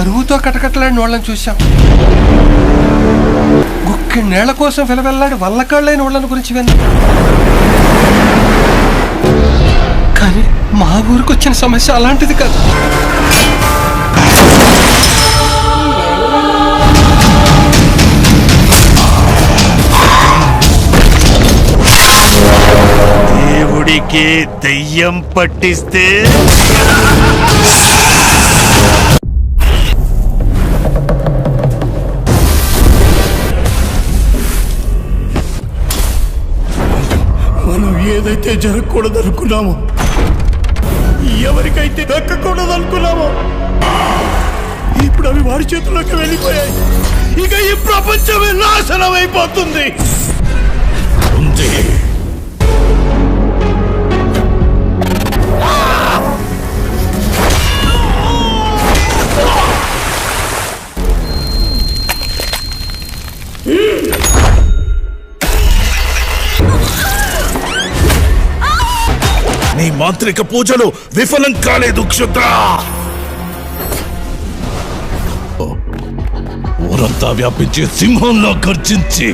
కరువుతో కటకటలాడిన వాళ్ళని చూశాం. గుక్కి నేల కోసం వెలవెల్లాడి వల్లకాళ్ళైన వాళ్ళని గురించి విన్నాం. కానీ మా ఊరికి వచ్చిన సమస్య అలాంటిది కాదు. దేవుడికి దెయ్యం పట్టిస్తే మనం ఏదైతే జరగకూడదనుకున్నామో ఎవరికైతే దక్కకూడదనుకున్నామో ఇప్పుడు అవి వాడి చేతుల్లోకి వెళ్ళిపోయాయి. ఇక ఈ ప్రపంచమే నాశనం అయిపోతుంది ఉంది. నీ మాంత్రిక పూజలు విఫలం కాలేదు క్షుద్ర ఊరంతా వ్యాపించి సింహంలో గర్జించి